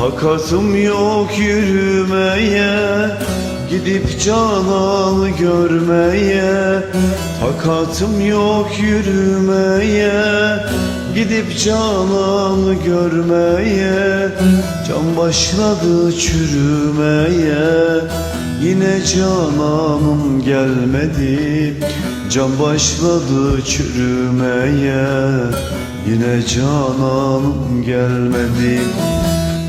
Takatım yok yürümeye Gidip cananı görmeye. Takatım yok yürümeye Gidip cananı görmeye. Can başladı çürümeye Yine cananım gelmedi. Can başladı çürümeye Yine cananım gelmedi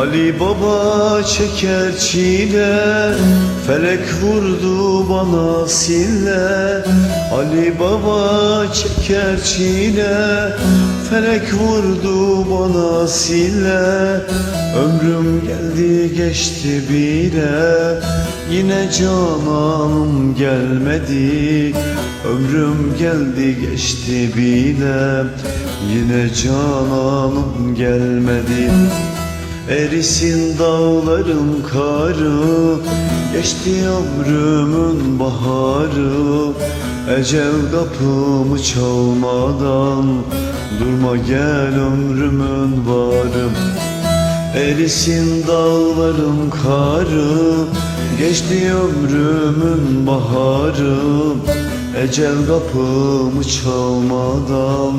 Ali Baba çeker çile Felek vurdu bana sille. Ali Baba çeker çile Felek vurdu bana sille. Ömrüm geldi geçti bile Yine cananım gelmedi. Ömrüm geldi geçti bile Yine cananım gelmedi Erisin dağların karı Geçti ömrümün baharı. Ecel kapımı çalmadan Durma gel ömrümün varım Erisin dağların karı Geçti ömrümün baharı. Ecel kapımı çalmadan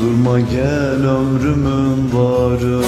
Durma gel ömrümün varı